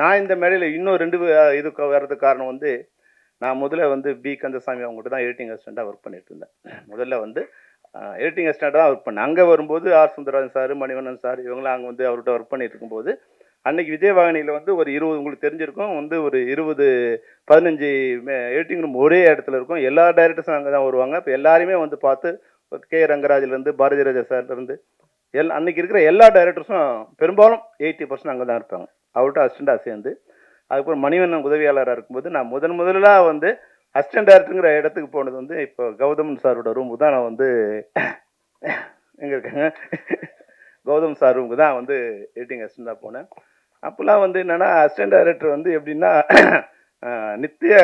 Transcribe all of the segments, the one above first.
நான் இந்த மேடையில் இன்னும் ரெண்டு இது இதுக்கு வர்றதுக்கு காரணம் வந்து நான் முதல்ல வந்து பி கந்தசாமி அவங்ககிட்ட தான் எடிட்டிங் அசிஸ்டண்ட்டாக ஒர்க் பண்ணிட்டு இருந்தேன். முதல்ல வந்து எடிட்டிங் அசிஸ்டண்ட்டாக தான் ஒர்க் பண்ணேன். அங்கே வரும்போது R. Sundararajan sir Manivannan sir இவங்களாம் அங்கே வந்து அவர்கிட்ட ஒர்க் பண்ணிட்டு இருக்கும்போது அன்னைக்கு விஜயவாகினியில் வந்து ஒரு இருபது உங்களுக்கு தெரிஞ்சிருக்கும் வந்து ஒரு இருபது பதினஞ்சு எடிட்டிங் ரூம் ஒரே இடத்துல இருக்கும். எல்லா டைரக்டர்ஸும் அங்கே தான் வருவாங்க. இப்போ எல்லாருமே வந்து பார்த்து கே. ரங்கராஜிலேருந்து பாரதி ராஜா சார்லேருந்து எல் அன்னைக்கு இருக்கிற எல்லா டைரக்டர்ஸும் பெரும்பாலும் எயிட்டி பர்சன்ட் அங்கே தான் இருப்பாங்க. அவர்கிட்ட அசிஸ்டண்டாக சேர்ந்து. அதுக்கப்புறம் மணிவண்ணன் உதவியாளராக இருக்கும்போது நான் முதன் முதலாக வந்து அசிஸ்டன்ட் டைரக்டருங்கிற இடத்துக்கு போனது வந்து இப்போ கௌதமன் சாரோட ரூமுக்கு தான் நான் வந்து எங்கே இருக்காங்க? கௌதம் சார் ரூமுக்கு தான் வந்து எடிட்டிங் அசிஸ்டண்டாக போனேன். அப்போல்லாம் வந்து என்னென்னா அசிஸ்டன்ட் டைரக்டர் வந்து எப்படின்னா நித்திய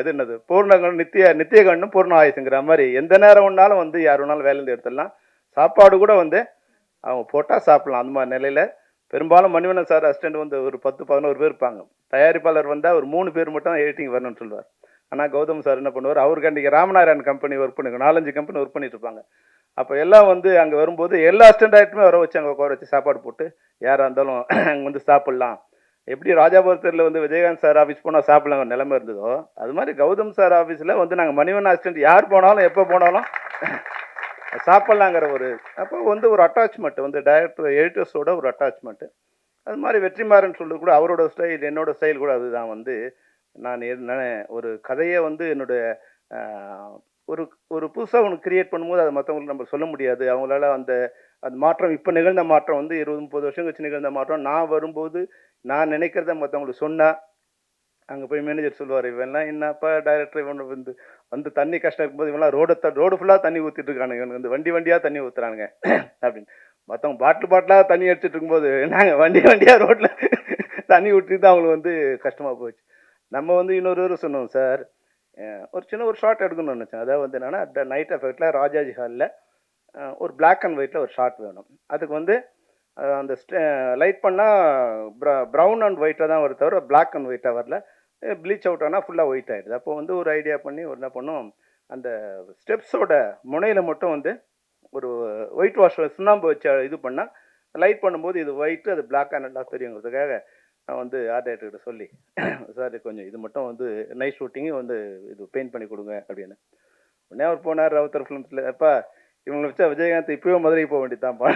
இது என்னது? பூர்ணகன் நித்திய நித்திய கண்ணும் பூர்ண ஆயுசுங்கிற மாதிரி எந்த நேரம் வேணாலும் வந்து யார் வேணாலும் வேலையிலேருந்து எடுத்துடலாம். சாப்பாடு கூட வந்து அவங்க போட்டால் சாப்பிடலாம். அந்த மாதிரி நிலையில் பெரும்பாலும் மணிவண்ணன் சார் அசிஸ்டண்ட் வந்து ஒரு பத்து பதினோரு பேர் இருப்பாங்க. தயாரிப்பாளர் வந்தால் ஒரு மூணு பேர் மட்டும் தான் எடிட்டிங் வரணும்னு சொல்லுவார். ஆனால் கௌதம் சார் என்ன பண்ணுவார்? அவருக்கு அன்றைக்கி ராமநாராயண் கம்பெனி ஒர்க் பண்ணுங்க நாலஞ்சு கம்பெனி ஒர்க் பண்ணிட்டு இருப்பாங்க. அப்போ எல்லாம் வந்து அங்கே வரும்போது எல்லா அசிஸ்டன்ட் ஆகிட்டுமே வர வச்சு அங்கே உட்கார வச்சு சாப்பாடு போட்டு யாராக இருந்தாலும் அங்கே வந்து சாப்பிட்லாம். எப்படி ராஜாபுரத்தில் வந்து விஜயகாந்த் சார் ஆஃபீஸ் போனால் சாப்பிடலாம் நிலைமை இருந்ததோ அது மாதிரி கௌதம் சார் ஆஃபீஸில் வந்து நாங்கள் மணிவன் அசிஸ்டன்ட் யார் போனாலும் எப்போ போனாலும் சாப்பிட்லாங்கிற ஒரு அப்போ வந்து ஒரு அட்டாச்மெண்ட் வந்து டைரக்டர் எடிட்டர்ஸோட ஒரு அட்டாச்மெண்ட்டு அது மாதிரி வெற்றிமாறன் சொல்கிறது கூட அவரோட ஸ்டைல் என்னோட ஸ்டைல் கூட அதுதான் வந்து. நான் ஒரு கதையை வந்து என்னுடைய ஒரு ஒரு புதுசாக ஒன்று கிரியேட் பண்ணும்போது அதை மற்றவங்களுக்கு நம்ம சொல்ல முடியாது. அவங்களால அந்த அந்த மாற்றம் இப்போ நிகழ்ந்த மாற்றம் வந்து இருபது முப்பது வருஷம் கழிச்சு நிகழ்ந்த மாற்றம். நான் வரும்போது நான் நினைக்கிறத மற்றவங்களுக்கு சொன்னால் அங்கே போய் மேனேஜர் சொல்லுவார் இவன்லாம் என்னப்பா டைரக்டர் இவன் வந்து வந்து தண்ணி கஷ்டம் இருக்கும்போது இவன்லாம் ரோட ரோடு ஃபுல்லாக தண்ணி ஊற்றிட்டு இருக்கானுங்க இவனுக்கு வந்து வண்டி வண்டியாக தண்ணி ஊற்றுறானுங்க அப்படின்னு. மற்றவங்க பாட்டில் பாட்டிலாக தண்ணி அடிச்சிட்டு இருக்கும்போது நாங்கள் வண்டி வண்டியாக ரோட்டில் தண்ணி ஊற்றிட்டு தான் அவங்களுக்கு வந்து கஷ்டமாக போச்சு. நம்ம வந்து இன்னொரு ஒரு சொன்னோம் சார் ஒரு சின்ன ஒரு ஷார்ட் எடுக்கணும்னு நினச்சேன். அதாவது வந்து என்னென்னா நைட் எஃபெக்டில் ராஜாஜி ஹாலில் ஒரு பிளாக் அண்ட் ஒயிட்டில் ஒரு ஷார்ட் வேணும். அதுக்கு வந்து அந்த அந்த லைட் பண்ணால் ப்ரௌன் அண்ட் ஒயிட்டாக தான் வருது தவிர பிளாக் அண்ட் ஒயிட்டாக வரல. ப்ளீச் அவுட் ஆனால் ஃபுல்லாக ஒயிட் ஆகிடுது அப்போ வந்து ஒரு ஐடியா பண்ணி ஒரு என்ன பண்ணோம்? அந்த ஸ்டெப்ஸோட முனையில் மட்டும் வந்து ஒரு ஒயிட் வாஷ் சுண்ணாம்பு வச்சு இது பண்ணால் லைட் பண்ணும்போது இது ஒயிட்டு அது பிளாக்காக நல்லா தெரியுங்கிறதுக்காக நான் வந்து ஆர்ட் டைரக்டர்கிட்ட சொல்லி சார் கொஞ்சம் இது மட்டும் வந்து நைட் ஷூட்டிங்கு வந்து இது பெயிண்ட் பண்ணி கொடுங்க அப்படின்னு. உடனே அவர் போனார் ரவுத்தர் ஃபிலிம்ஸில் அப்பா இவங்களை வச்சா விஜயகாந்த் இப்போயும் மதுரைக்கு போக வேண்டியதான்ப்பா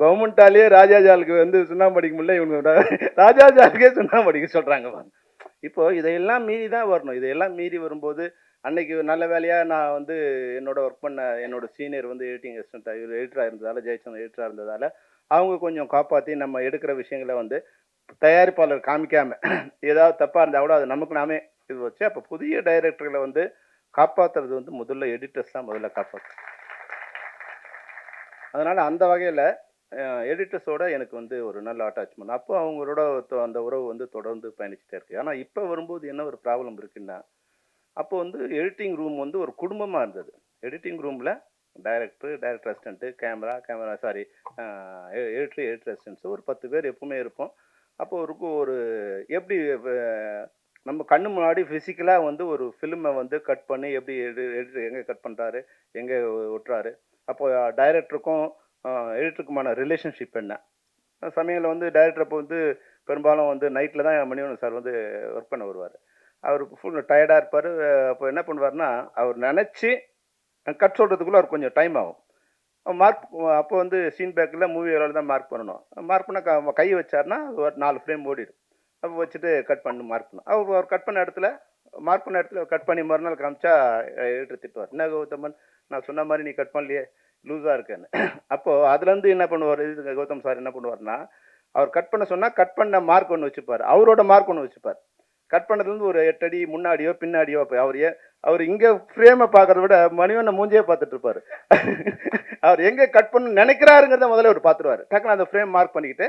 கவர்மெண்ட்டாலே ராஜாஜாலுக்கு வந்து சுண்ணாம்பு அடிக்க முடியல இவங்க ராஜாஜாலுக்கே சுண்ணாம்பு அடிக்க சொல்கிறாங்க இப்போ இதையெல்லாம் மீறி தான் வரணும். இதையெல்லாம் மீறி வரும்போது அன்னைக்கு நல்ல வேலையாக நான் வந்து என்னோட ஒர்க் பண்ண என்னோட சீனியர் வந்து எடிட்டிங் அசிஸ்டன்ட் இவர் எடிட்டராக இருந்ததால் ஜெயச்சந்திரன் எடிட்டராக இருந்ததால் அவங்க கொஞ்சம் காப்பாற்றி நம்ம எடுக்கிற விஷயங்களை வந்து தயாரிப்பாளர் காமிக்காமல் ஏதாவது தப்பாக இருந்தால் கூட அது நமக்கு நாமே இது வச்சு அப்போ புதிய டைரக்டர்களை வந்து காப்பாற்றுறது வந்து முதல்ல எடிட்டர்ஸ் தான் முதல்ல காப்பாற்று அதனால் அந்த வகையில் எடிட்டர்ஸோட எனக்கு வந்து ஒரு நல்ல அட்டாச்மெண்ட் அப்போ அவங்களோட அந்த உறவு வந்து தொடர்ந்து பயணிச்சுட்டே இருக்கு. ஆனால் இப்போ வரும்போது என்ன ஒரு ப்ராப்ளம் இருக்குன்னா அப்போ வந்து எடிட்டிங் ரூம் வந்து ஒரு குடும்பமாக இருந்தது. எடிட்டிங் ரூமில் director director assistant camera camera sorry editor editor assistants ஒரு பத்து பேர் எப்பவுமே இருப்போம். அப்போ ஒரு ஒரு எப்படி நம்ம கண்ணு முன்னாடி ஃபிசிக்கலாக வந்து ஒரு ஃபிலிமை வந்து கட் பண்ணி எப்படி எடிட்டர் எங்கே கட் பண்ணுறாரு எங்கே ஒட்டுறாரு. அப்போ டைரக்டருக்கும் எடிட்டருக்குமான ரிலேஷன்ஷிப் என்ன? சமயங்களில் வந்து டைரக்டர் அப்போ வந்து பெரும்பாலும் வந்து நைட்டில் தான் மணிவண்ணன் சார் வந்து ஒர்க் பண்ண வருவார். அவர் ஃபுல் டயர்டாக இருப்பார். அப்போ என்ன பண்ணுவார்னா அவர் நினச்சி கட் சொல்கிறதுக்குள்ளே அவர் கொஞ்சம் டைம் ஆகும். மார்க் அப்போ வந்து சீன் பேக்கில் மூவி எவ்வளோ தான் மார்க் பண்ணணும். மார்க் பண்ண க கை வச்சார்னா ஒரு நாலு ஃப்ரேம் ஓடிடும். அப்போ வச்சுட்டு கட் பண்ணி மார்க் பண்ணணும் அவர் அவர் கட் பண்ண இடத்துல மார்க் பண்ண இடத்துல கட் பண்ணி மறுநாள் காமிச்சா எடிட்டர் திட்டுவார். என்ன கௌதமன் நான் சொன்ன மாதிரி நீ கட் பண்ணலையே. லூஸாக இருக்கேன்னு. அப்போது அதுலேருந்து என்ன பண்ணுவார்? இது கௌதம் சார் என்ன பண்ணுவார்னா அவர் கட் பண்ண சொன்னால் கட் பண்ண மார்க் ஒன்று வச்சுப்பார். அவரோட மார்க் ஒன்று வச்சுப்பார். கட் பண்ணதுலேருந்து ஒரு எட்டடி முன்னாடியோ பின்னாடியோ அப்போ அவர் அவர் இங்கே ஃப்ரேமை பார்க்குறத விட மணிவண்ண மூஞ்சியே பார்த்துட்டு இருப்பார். அவர் எங்கே கட் பண்ண நினைக்கிறாருங்கிறத முதல்ல அவர் பார்த்துருவார். டக்குனு அந்த ஃப்ரேம் மார்க் பண்ணிக்கிட்டு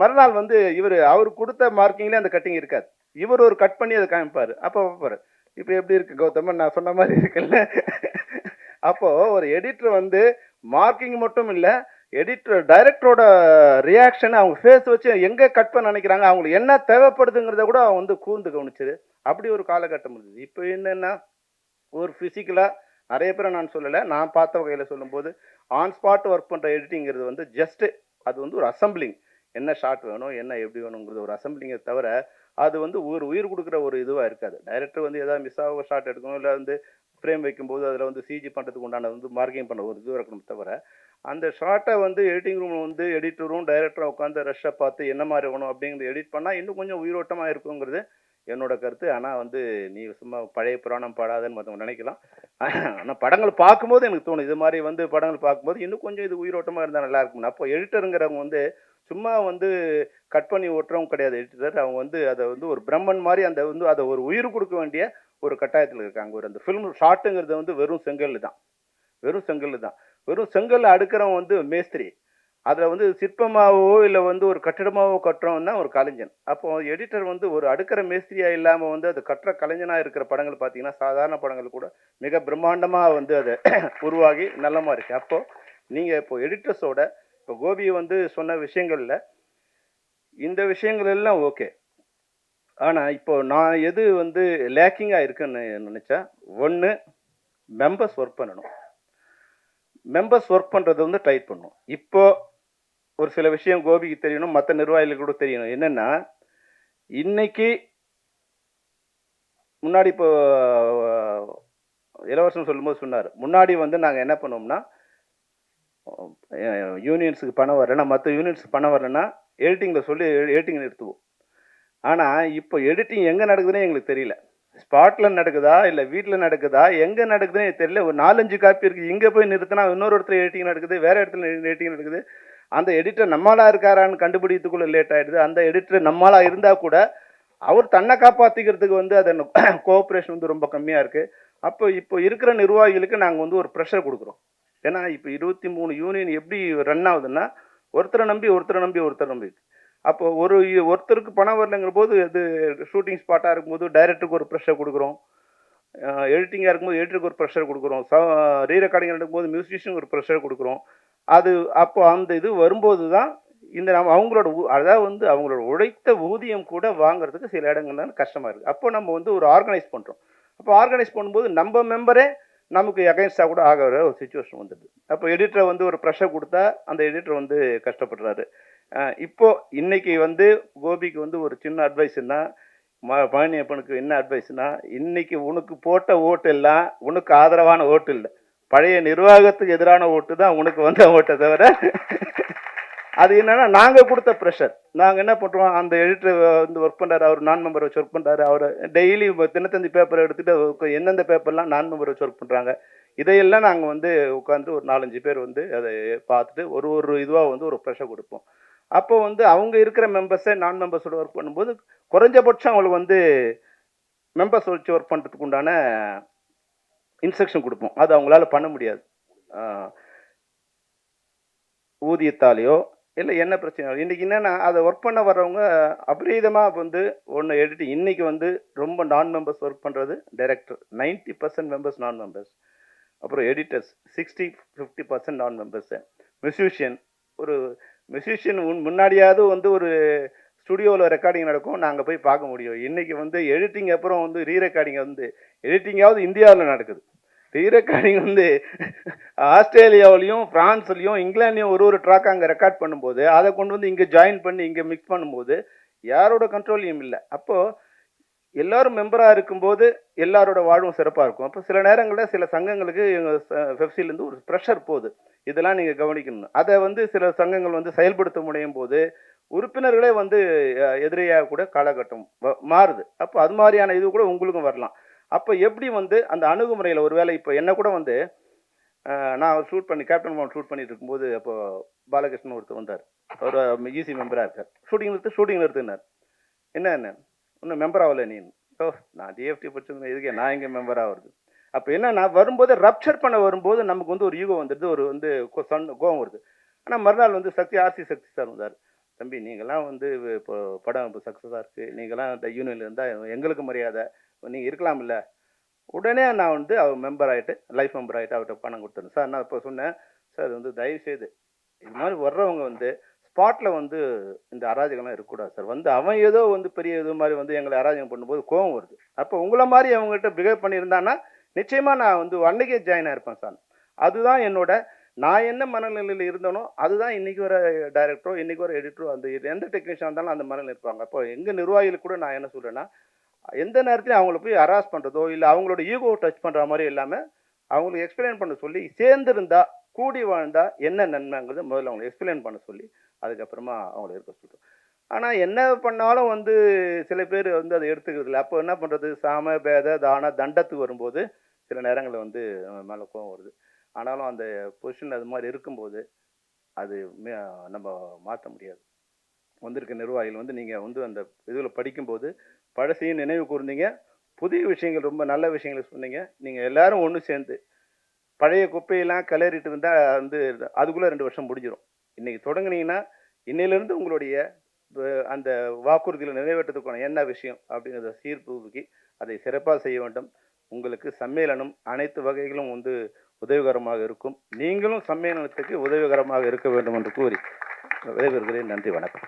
மறுநாள் வந்து இவர் அவர் கொடுத்த மார்க்கிங்லேயே அந்த கட்டிங் இருக்காது. இவர் ஒரு கட் பண்ணி அதை காமிப்பார். அப்போ பார்ப்பார். இப்போ எப்படி இருக்கு கௌதமன் நான் சொன்ன மாதிரி இருக்குல்ல. அப்போது ஒரு எடிட்டர் வந்து மார்க்கிங் மட்டும் இல்லை எடிட்டர் டைரக்டரோட ரியாக்ஷன் அவங்க ஃபேஸ் வச்சு எங்கே கட் பண்ண நினைக்கிறாங்க அவங்களுக்கு என்ன தேவைப்படுதுங்கிறத கூட அவங்க வந்து கூர்ந்து கவனிச்சது. அப்படி ஒரு காலகட்டம் இருந்தது. இப்போ என்னென்னா ஒரு ஃபிசிக்கலாக நிறைய பேரை நான் சொல்லலை நான் பார்த்த வகையில் சொல்லும்போது ஆன் ஸ்பாட் ஒர்க் பண்ணுற எடிட்டிங்கிறது வந்து ஜஸ்ட்டு அது வந்து ஒரு அசம்பிளிங் என்ன ஷாட் வேணும் என்ன எப்படி வேணுங்கிறது ஒரு அசம்பிளிங்கை தவிர அது வந்து ஒரு உயிர் கொடுக்குற ஒரு இதுவாக இருக்காது. டைரக்டர் வந்து எதாவது மிஸ் ஆக ஷாட் எடுக்கணும் இல்லை வந்து ஃப்ரேம் வைக்கும்போது அதில் வந்து சிஜி பண்ணுறதுக்கு உண்டான வந்து மார்க்கிங் பண்ண ஒரு இது இருக்கணும் தவிர அந்த ஷார்ட்டை வந்து எடிட்டிங் ரூமில் வந்து எடிட்டரும் டைரக்டரும் உட்காந்து ரஷ்ஷை பார்த்து என்ன மாதிரி வேணும் அப்படிங்கிறது எடிட் பண்ணால் இன்னும் கொஞ்சம் உயிரோட்டமாக இருக்குங்கிறது என்னோட கருத்து. ஆனால் வந்து நீ சும்மா பழைய புராணம் பாடாதுன்னு மற்றவங்க நினைக்கலாம். ஆனால் படங்கள் பார்க்கும்போது எனக்கு தோணும் இது மாதிரி வந்து படங்கள் பார்க்கும்போது இன்னும் கொஞ்சம் இது உயிரோட்டமாக இருந்தால் நல்லா இருக்கும் அப்போ எடிட்டருங்கிறவங்க வந்து சும்மா வந்து கட் பண்ணி ஓட்டுறவங்க கிடையாது எடிட்டர். அவங்க வந்து அதை வந்து ஒரு பிரம்மன் மாதிரி அந்த வந்து அதை ஒரு உயிர் கொடுக்க வேண்டிய ஒரு கட்டாயத்தில் இருக்காங்க. ஒரு அந்த ஃபிலிம் ஷார்ட்டுங்கிறது வந்து வெறும் செங்கல் தான். வெறும் செங்கல் தான். வெறும் செங்கல் அடுக்கிறவன் வந்து மேஸ்திரி. அதில் வந்து சிற்பமாகவோ இல்லை வந்து ஒரு கட்டிடமாகவோ கட்டுறோம்னா ஒரு கலைஞன். அப்போ எடிட்டர் வந்து ஒரு அடுக்கிற மேஸ்திரியாக இல்லாமல் வந்து அது கட்டுற கலைஞனாக இருக்கிற படங்கள் பார்த்தீங்கன்னா சாதாரண படங்கள் கூட மிக பிரம்மாண்டமாக வந்து அதை உருவாகி நல்லமா இருக்குது அப்போது நீங்கள் இப்போ எடிட்டர்ஸோட இப்போ கோபி வந்து சொன்ன விஷயங்களில் இந்த விஷயங்கள் எல்லாம் ஓகே. ஆனால் இப்போ நான் எது வந்து லேக்கிங்காக இருக்குன்னு நினச்சா ஒன்று மெம்பர்ஸ் ஒர்க் பண்ணணும். மெம்பர்ஸ் ஒர்க் பண்ணுறது வந்து டைட் பண்ணணும். இப்போது ஒரு சில விஷயம் கோபிக்கு தெரியணும் மற்ற நிர்வாகிகளுக்கு கூட தெரியணும். என்னென்னா இன்னைக்கு முன்னாடி இப்போ இளவரசன் சொல்லும்போது சொன்னார். முன்னாடி வந்து நாங்கள் என்ன பண்ணோம்னா யூனியன்ஸுக்கு பணம் வரலன்னா மற்ற யூனியன்ஸுக்கு பணம் வரலன்னா எடிட்டிங்கில் சொல்லி எடிட்டிங் நிறுத்துவோம். ஆனால் இப்போ எடிட்டிங் எங்கே நடக்குதுன்னே எங்களுக்கு தெரியல. ஸ்பாட்டில் நடக்குதா இல்லை வீட்டில் நடக்குதா எங்கே நடக்குதுன்னு தெரியல. ஒரு நாலஞ்சு காப்பி இருக்குது இங்கே போய் நிறுத்தினா இன்னொரு இடத்துல எடிட்டிங் நடக்குது வேறு இடத்துல எடிட்டிங் நடக்குது. அந்த எடிட்டர் நம்மளா இருக்காரான்னு கண்டுபிடிக்கிறதுக்குள்ள லேட் ஆகிடுது அந்த எடிட்டர் நம்மளா இருந்தால் கூட அவர் தன்னை காப்பாற்றிக்கிறதுக்கு வந்து அதை கோஆப்ரேஷன் வந்து ரொம்ப கம்மியாக இருக்குது அப்போ இப்போ இருக்கிற நிர்வாகிகளுக்கு நாங்கள் வந்து ஒரு ப்ரெஷர் கொடுக்குறோம். ஏன்னா இப்போ இருபத்தி மூணு யூனியன் எப்படி ரன் ஆகுதுன்னா ஒருத்தரை நம்பி ஒருத்தரை நம்பி ஒருத்தர் நம்பி. அப்போ ஒரு ஒருத்தருக்கு பணம் வரலைங்கிற போது அது ஷூட்டிங் ஸ்பாட்டாக இருக்கும்போது டைரக்டருக்கு ஒரு ப்ரெஷர் கொடுக்குறோம். எடிட்டிங்காக இருக்கும்போது எடிட்டருக்கு ஒரு ப்ரெஷர் கொடுக்குறோம். ச ரீ ரெக்கார்டிங் நடக்கும்போது மியூசிஷியனுக்கு ஒரு ப்ரெஷர் கொடுக்குறோம். அது அப்போ அந்த இது வரும்போது தான் இந்த நம்ம அவங்களோட அதாவது வந்து அவங்களோட உழைத்த ஊதியம் கூட வாங்குறதுக்கு சில இடங்கள்ல கஷ்டமாக இருக்குது அப்போ நம்ம வந்து ஒரு ஆர்கனைஸ் பண்ணுறோம் அப்போ ஆர்கனைஸ் பண்ணும்போது நம்ம மெம்பரே நமக்கு அகைன்ஸ்டாக கூட ஆகிற ஒரு சுச்சுவேஷன் வந்துடுது அப்போ எடிட்டரை வந்து ஒரு ப்ரெஷர் கொடுத்தா அந்த எடிட்டர் வந்து கஷ்டப்படுறாரு. இப்போது இப்போ வந்து கோபிக்கு வந்து ஒரு சின்ன அட்வைஸ்னா பழனியப்பனுக்கு என்ன அட்வைஸ்னா இன்றைக்கி உனக்கு போட்ட ஓட்டு எல்லாம் உனக்கு ஆதரவான ஓட்டு இல்லை. பழைய நிர்வாகத்துக்கு எதிரான ஓட்டு தான் உனக்கு வந்த ஓட்டை தவிர அது என்னன்னா நாங்க கொடுத்த ப்ரெஷர் நாங்க என்ன பண்றோம் அந்த எடிட்டர் வந்து ஒர்க் பண்றாரு அவர் நான் மெம்பர் வச்சு ஒர்க் பண்றாரு அவர் டெய்லி தினத்தந்தி பேப்பர் எடுத்துட்டு எந்தெந்த பேப்பர்லாம் நான் மெம்பர் வச்சு ஒர்க் பண்றாங்க இதையெல்லாம் நாங்க வந்து உட்காந்து ஒரு நாலஞ்சு பேர் வந்து அதை பார்த்துட்டு ஒரு ஒரு இதுவா வந்து ஒரு ப்ரெஷர் கொடுப்போம். அப்போ வந்து அவங்க இருக்கிற மெம்பர்ஸை நான் மெம்பர்ஸோட ஒர்க் பண்ணும்போது குறைஞ்சபட்சம் அவங்களுக்கு வந்து மெம்பர்ஸ் வச்சு ஒர்க் பண்ணுறதுக்கு உண்டான இன்ஸ்ட்ரக்ஷன் கொடுப்போம். அது அவங்களால பண்ண முடியாது. ஊதியத்தாலேயோ இல்லை என்ன பிரச்சனை? இன்றைக்கி என்னென்னா அதை ஒர்க் பண்ண வர்றவங்க அபரீதமாக வந்து ஒன்று எடுத்து இன்றைக்கி வந்து ரொம்ப நான் மெம்பர்ஸ் ஒர்க் பண்ணுறது director 90% percent members non members அப்புறம் editors sixty fifty percent non members musician ஒரு மியூசிஷியன் முன்னாடியாவது வந்து ஒரு ஸ்டுடியோவில் ரெக்கார்டிங் நடக்கும் நாங்கள் போய் பார்க்க முடியும். இன்றைக்கி வந்து எடிட்டிங் அப்புறம் வந்து ரீ ரெக்கார்டிங் வந்து எடிட்டிங்காவது இந்தியாவில் நடக்குது. தீரக்காணி வந்து ஆஸ்திரேலியாவிலையும் ஃப்ரான்ஸ்லையும் இங்கிலாந்துலையும் ஒரு ஒரு ட்ராக் அங்கே ரெக்கார்ட் பண்ணும்போது அதை கொண்டு வந்து இங்கே ஜாயின் பண்ணி இங்கே மிக்ஸ் பண்ணும்போது யாரோட கண்ட்ரோலையும் இல்லை. அப்போது எல்லாரும் மெம்பராக இருக்கும்போது எல்லாரோட வாழ்வும் சிறப்பாக இருக்கும். அப்போ சில நேரங்களில் சில சங்கங்களுக்கு எங்கள் வெப்சைட்லேருந்து ஒரு ப்ரெஷர் போகுது. இதெல்லாம் நீங்கள் கவனிக்கணும். அதை வந்து சில சங்கங்கள் வந்து செயல்படுத்த முடியும் போது உறுப்பினர்களே வந்து எதிரியாக கூட காலகட்டம் வ- மாறுது. அப்போ அது மாதிரியான இது கூட உங்களுக்கும் வரலாம். அப்போ எப்படி வந்து அந்த அணுகுமுறையில் ஒருவேளை இப்போ என்ன கூட வந்து நான் ஷூட் பண்ணி கேப்டன் மோகன் ஷூட் பண்ணிட்டு இருக்கும்போது அப்போ பாலகிருஷ்ணன் ஒருத்தர் வந்தார். அவர் ஈசி மெம்பராக இருக்கார். ஷூட்டிங் நிறுத்து ஷூட்டிங் நிறுத்துனார். என்ன என்ன? இன்னும் மெம்பர் ஆகல நீ? ஓ நான் டிஎஃப்டி படிச்சிருந்தேன். இதுக்கே நான் எங்கே மெம்பர் ஆகுறது அப்போ என்னன்னா வரும்போது ரப்சர் பண்ண வரும்போது நமக்கு வந்து ஒரு யூகம் வந்துடுது. ஒரு வந்து சன் கோவம் வருது. ஆனால் மறுநாள் வந்து சக்தி ஆர்சி சக்தி சார் வந்தார். தம்பி நீங்களாம் வந்து இப்போ படம் இப்போ சக்ஸஸாக இருக்குது நீங்களாம் இந்த யூனியனில் இருந்தால் எங்களுக்கு மரியாதை. நீங்கள் இருக்கலாம்ல. உடனே நான் வந்து அவர் மெம்பர் ஆகிட்டு லைஃப் மெம்பர் ஆகிட்டு அவர்கிட்ட பணம் கொடுத்தேன் சார் நான் இப்போ சொன்னேன். சார் வந்து தயவு செய்து இது மாதிரி வர்றவங்க வந்து ஸ்பாட்டில் வந்து இந்த அராஜகம்லாம் இருக்கக்கூடாது சார். வந்து அவன் ஏதோ வந்து பெரிய இது மாதிரி வந்து எங்களை அராஜகம் பண்ணும்போது கோவம் வருது. அப்போ உங்களை மாதிரி அவங்ககிட்ட பிஹேவ் பண்ணியிருந்தான்னா நிச்சயமாக நான் வந்து அன்னைக்கே ஜாயின் ஆயிருப்பேன் சார். அதுதான் என்னோட நான் என்ன மனநிலையில் இருந்தனோ அதுதான் இன்னைக்கு ஒரு டைரக்டரோ இன்றைக்கி ஒரு எடிட்டரோ அந்த எந்த டெக்னீஷியன் இருந்தாலும் அந்த மனநிலை இருப்பாங்க. அப்போ எங்கள் நிர்வாகிகள் கூட நான் என்ன சொல்கிறேன்னா எந்த நேரத்திலையும் அவங்கள போய் ஹராஸ் பண்ணுறதோ இல்லை அவங்களோட ஈகோ டச் பண்ணுற மாதிரி இல்லாமல் அவங்களுக்கு எக்ஸ்பிளைன் பண்ண சொல்லி சேர்ந்துருந்தா கூடி வாழ்ந்தால் என்ன நன்மைங்கிறத முதல்ல அவங்களை எக்ஸ்பிளைன் பண்ண சொல்லி அதுக்கப்புறமா அவங்கள இருக்க சொல்லிட்டோம். ஆனால் என்ன பண்ணாலும் வந்து சில பேர் வந்து அதை எடுத்துக்கிறது இல்லை. அப்போ என்ன பண்ணுறது சாம பேத தான தண்டத்துக்கு வரும்போது சில நேரங்களில் வந்து மேலே கோவம் வருது. ஆனாலும் அந்த பொசிஷன் அது மாதிரி இருக்கும்போது அது மே- நம்ம மாற்ற முடியாது. வந்திருக்க நிர்வாகிகள் வந்து நீங்கள் வந்து அந்த இதில் படிக்கும்போது பழசையும் நினைவு கூர்ந்தீங்க. புதிய விஷயங்கள் ரொம்ப நல்ல விஷயங்களை சொன்னீங்க. நீங்கள் எல்லாரும் ஒன்று சேர்ந்து பழைய குப்பையெல்லாம் கிளறிட்டு இருந்தால் வந்து அதுக்குள்ளே ரெண்டு வருஷம் முடிஞ்சிடும் இன்றைக்கி தொடங்குனீங்கன்னா இன்னையிலேருந்து உங்களுடைய அந்த வாக்குறுதிகளை நிறைவேற்றத்துக்கான என்ன விஷயம் அப்படிங்கிறத சீர்தூக்கி அதை சிறப்பாக செய்ய வேண்டும். உங்களுக்கு சம்மேளனம் அனைத்து வகைகளும் வந்து உதவிகரமாக இருக்கும். நீங்களும் சம்மேளனத்துக்கு உதவிகரமாக இருக்க வேண்டும் என்று கூறி விடைபெறுகிறேன். நன்றி வணக்கம்.